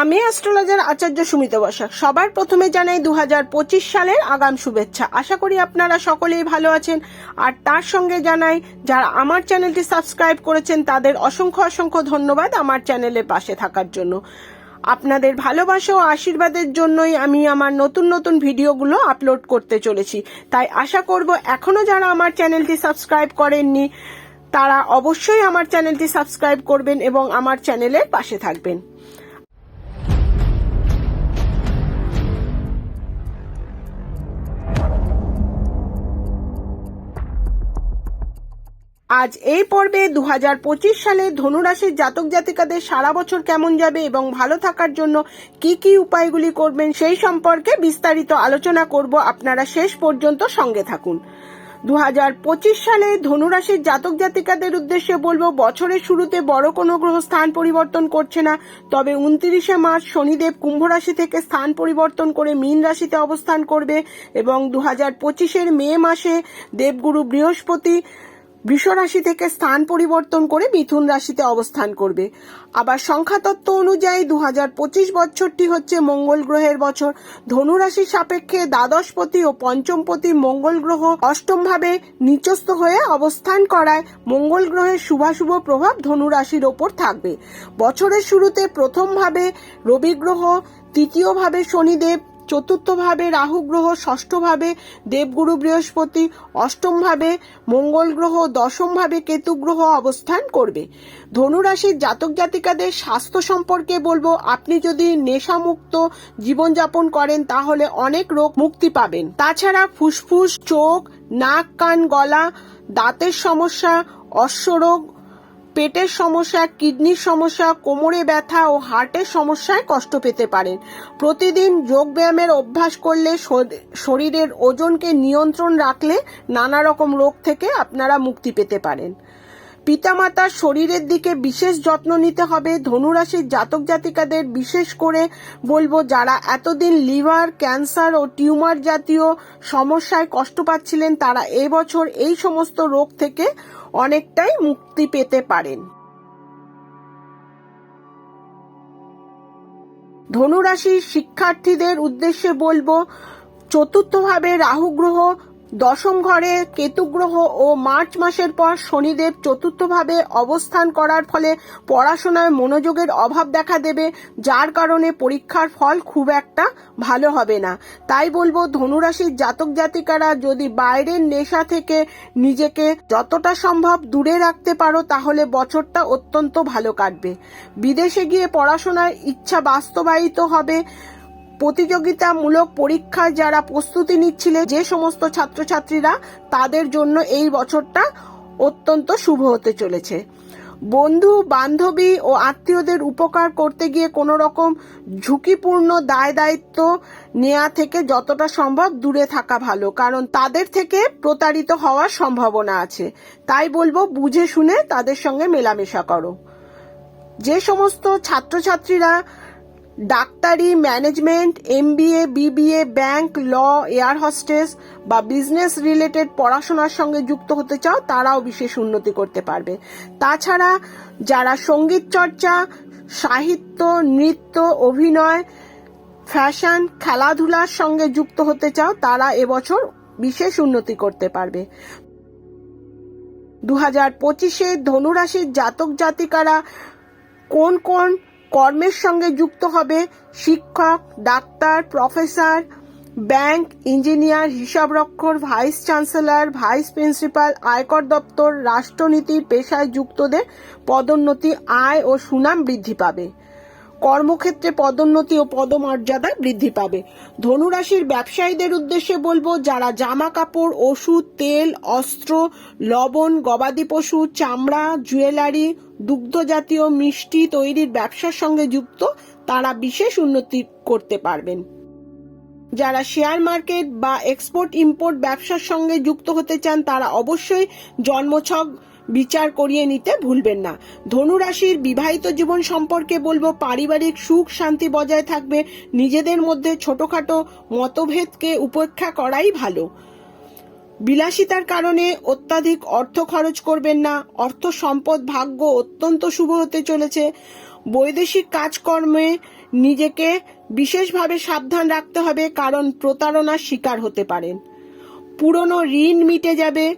আমি অ্যাস্ট্রোলজার আচার্য সুমিত বসাক। সবার প্রথমে জানাই দু হাজার পঁচিশ সালের আগাম শুভেচ্ছা। আশা করি আপনারা সকলেই ভালো আছেন। আর তার সঙ্গে জানাই, যারা আমার চ্যানেলটি সাবস্ক্রাইব করেছেন, তাদের অসংখ্য অসংখ্য ধন্যবাদ আমার চ্যানেলের পাশে থাকার জন্য। আপনাদের ভালোবাসা ও আশীর্বাদের জন্যই আমি আমার নতুন নতুন ভিডিওগুলো আপলোড করতে চলেছি। তাই আশা করব এখনও যারা আমার চ্যানেলটি সাবস্ক্রাইব করেননি, তারা অবশ্যই আমার চ্যানেলটি সাবস্ক্রাইব করবেন এবং আমার চ্যানেলের পাশে থাকবেন। আজ এই পর্বে দু হাজার পঁচিশ সালে ধনুরাশির জাতক জাতিকাদের সারা বছর কেমন যাবে এবং ভালো থাকার জন্য কি কি উপায়গুলি করবেন সেই সম্পর্কে বিস্তারিত আলোচনা করব আপনারা শেষ পর্যন্ত সঙ্গে থাকুন। দু হাজার পঁচিশ সালে ধনুরাশির জাতক জাতিকাদের উদ্দেশ্যে বলব, বছরের শুরুতে বড় কোনো গ্রহ স্থান পরিবর্তন করছে না, তবে উনত্রিশে মার্চ শনিদেব কুম্ভ রাশি থেকে স্থান পরিবর্তন করে মীন রাশিতে অবস্থান করবে এবং দু হাজার পঁচিশের মে মাসে দেবগুরু বৃহস্পতি বৃষ রাশি থেকে স্থান পরিবর্তন করে মিথুন রাশিতে অবস্থান করবে। আবার সংখ্যাতত্ত্ব অনুযায়ী দু পঁচিশ বছরটি হচ্ছে মঙ্গল গ্রহের বছর। ধনু রাশির সাপেক্ষে দ্বাদশপতি ও পঞ্চমপতি মঙ্গল গ্রহ অষ্টম ভাবে নিচস্থ হয়ে অবস্থান করায় মঙ্গল গ্রহের শুভাশুভ প্রভাব ধনু রাশির ওপর থাকবে। বছরের শুরুতে প্রথমভাবে রবি গ্রহ তৃতীয় ভাবে শনিদেব চতুর্থ ভাবে রাহু গ্রহ ষষ্ঠ ভাবে দেবগুরু বৃহস্পতি অষ্টম ভাবে মঙ্গল গ্রহ দশম ভাবে কেতু গ্রহ অবস্থান করবে। ধনুরাশির জাতক জাতিকাদের স্বাস্থ্য সম্পর্কে বলব, আপনি যদি নেশামুক্ত জীবনযাপন করেন, তাহলে অনেক রোগ মুক্তি পাবেন। তাছাড়া ফুসফুস, চোখ, নাক, কান, গলা, দাঁতের সমস্যা, অশ্বরোগ পেটের সমস্যা, কিডনির সমস্যা, কোমরে ব্যথা ও হার্টের সমস্যায় কষ্ট পেতে পারেন। প্রতিদিন যোগ ব্যায়ামের অভ্যাস করলে শরীরের ওজনকে নিয়ন্ত্রণ রাখলে নানা রকম রোগ থেকে আপনারা মুক্তি পেতে পারেন। পিতামাতার শরীরের দিকে বিশেষ যত্ন নিতে হবে। ধনুরাশির জাতক জাতিকাদের বিশেষ করে বলব যারা এতদিন লিভার, ক্যান্সার ও টিউমার জাতীয় সমস্যায় কষ্ট পাচ্ছিলেন, তারা এবছর এই সমস্ত রোগ থেকে অনেকটাই মুক্তি পেতে পারেন। ধনুরাশির শিক্ষার্থীদের উদ্দেশ্যে বলব চতুর্থভাবে রাহু গ্রহ দশম ঘরে কেতু গ্রহ ও মার্চ মাসের পর শনিদেব চতুর্থভাবে অবস্থান করার ফলে পড়াশোনায় মনোযোগের অভাব দেখা দেবে, যার কারণে পরীক্ষার ফল খুব একটা ভালো হবে না। তাই বলব, ধনুরাশির জাতক জাতিকারা যদি বাইরের নেশা থেকে নিজেকে যতটা সম্ভব দূরে রাখতে পারো, তাহলে বছরটা অত্যন্ত ভালো কাটবে। বিদেশে গিয়ে পড়াশোনার ইচ্ছা বাস্তবায়িত হবে। প্রতিযোগিতামূলক পরীক্ষায় যারা প্রস্তুতি নিচ্ছিলেন যে সমস্ত ছাত্রছাত্রীরা, তাদের জন্য এই বছরটা অত্যন্ত শুভ হতে চলেছে। বন্ধু, বান্ধবী ও আত্মীয়দের উপকার করতে গিয়ে কোনো রকম ঝুঁকিপূর্ণ দায় দায়িত্ব নেওয়া থেকে যতটা সম্ভব দূরে থাকা ভালো, কারণ তাদের থেকে প্রতারিত হওয়ার সম্ভাবনা আছে। তাই বলব, বুঝে শুনে তাদের সঙ্গে মেলামেশা করো। যে সমস্ত ছাত্রছাত্রীরা ডাক্তারি, management, MBA, BBA, bank, law, air hostess বা বিজনেস রিলেটেড পড়াশোনার সঙ্গে যুক্ত হতে চাও, তারাও বিশেষ উন্নতি করতে পারবে। তাছাড়া যারা সংগীত চর্চা, সাহিত্য, নৃত্য, অভিনয়, ফ্যাশন, খেলাধুলার সঙ্গে যুক্ত হতে চাও, তারা এবছর বিশেষ উন্নতি করতে পারবে। দু হাজার পঁচিশে ধনুরাশির জাতক জাতিকারা কোন কোন কর্মের সঙ্গে যুক্ত হবে শিক্ষক, ডাক্তার, প্রফেসর, ব্যাংক ইঞ্জিনিয়ার হিসাবরক্ষর ভাইস চ্যান্সেলর, ভাইস প্রিন্সিপাল, আয়কর দপ্তর, রাষ্ট্রনীতির পেশায় যুক্তদের পদোন্নতি, আয় ও সুনাম বৃদ্ধি পাবে। কর্মক্ষেত্রে পদোন্নতি ও পদমর্যাদা বৃদ্ধি পাবে। ধনুরাশির ব্যবসায়ীদের উদ্দেশ্যে বলব, যারা জামা কাপড় ওষুধ, তেল, অস্ত্র, লবণ, গবাদি পশু, চামড়া, জুয়েলারি, দুগ্ধ জাতীয় মিষ্টি তৈরির ব্যবসার সঙ্গে যুক্ত, তারা বিশেষ উন্নতি করতে পারবেন। যারা শেয়ার মার্কেট বা এক্সপোর্ট ইম্পোর্ট ব্যবসার সঙ্গে যুক্ত হতে চান, তারা অবশ্যই জন্মছক বিচার করিয়ে নিতে ভুলবেন না। ধনুরাশির বিবাহিত জীবন সম্পর্কে বলব, পারিবারিক সুখ শান্তি বজায় থাকবে। নিজেদের মধ্যে ছোটখাটো মতভেদকে উপেক্ষা করাই ভালো। বিলাসিতার কারণে অত্যাধিক অর্থ খরচ করবেন না। অর্থ সম্পদ ভাগ্য অত্যন্ত শুভ হতে চলেছে। বৈদেশিক কাজকর্মে নিজেকে বিশেষভাবে সাবধান রাখতে হবে, কারণ প্রতারণার শিকার হতে পারেন। পুরনো ঋণ মিটে যাবে।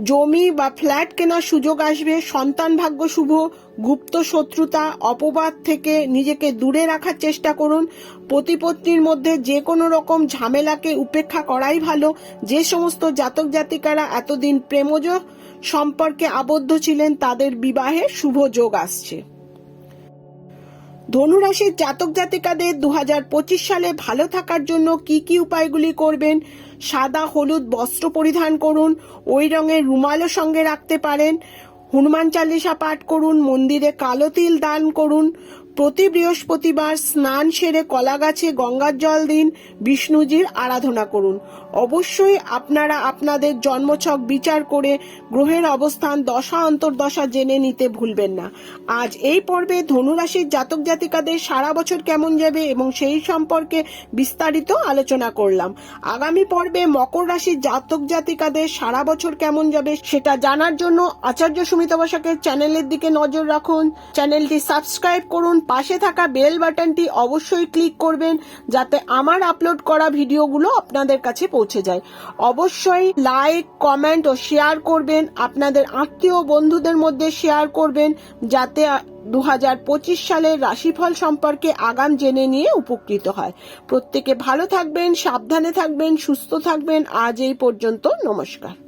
জমি বা ফ্ল্যাট কেনার সুযোগ আসবে, সন্তান ভাগ্য শুভ, গুপ্ত শত্রুতা, অপবাদ থেকে নিজেকে দূরে রাখার চেষ্টা করুন। পতিপত্নীর মধ্যে যে কোনো রকম ঝামেলাকে উপেক্ষা করাই ভালো। যে সমস্ত জাতক জাতিকারা এতদিন প্রেমজ সম্পর্কে আবদ্ধ ছিলেন, তাদের বিবাহে শুভ যোগ আসছে। ধনুরাশির জাতক জাতিকাদের দু হাজার পঁচিশ সালে ভালো থাকার জন্য কি কি উপায়গুলি করবেন? সাদা, হলুদ, বস্ত্র পরিধান করুন, ওই রঙের রুমালও সঙ্গে রাখতে পারেন, হনুমান চালিসা পাঠ করুন, মন্দিরে কালো তিল দান করুন প্রতি বৃহস্পতিবার স্নান সেরে কলা গাছে গঙ্গার জল দিন, বিষ্ণুজির আরাধনা করুন। অবশ্যই আপনারা আপনাদের জন্মছক বিচার করে গ্রহের অবস্থান দশা অন্তর্দশা জেনে নিতে ভুলবেন না। আজ এই পর্বে ধনুরাশির জাতক জাতিকাদের সারা বছর কেমন যাবে এবং সেই সম্পর্কে বিস্তারিত আলোচনা করলাম। আগামী পর্বে মকর রাশির জাতক জাতিকাদের সারা বছর কেমন যাবে সেটা জানার জন্য আচার্য সুমিতা বসাকের চ্যানেলের দিকে নজর রাখুন। চ্যানেলটি সাবস্ক্রাইব করুন পাশে থাকা বেল বাটনটি অবশ্যই ক্লিক করবেন যাতে আমার আপলোড করা ভিডিওগুলো আপনাদের কাছে পৌঁছে যায়। অবশ্যই লাইক, কমেন্ট ও শেয়ার করবেন, আপনাদের আত্মীয় বন্ধুদের মধ্যে শেয়ার করবেন, যাতে দু হাজার পঁচিশ সালের রাশিফল সম্পর্কে আগাম জেনে নিয়ে উপকৃত হয়। প্রত্যেকে ভালো থাকবেন, সাবধানে থাকবেন, সুস্থ থাকবেন। আজ এই পর্যন্ত নমস্কার।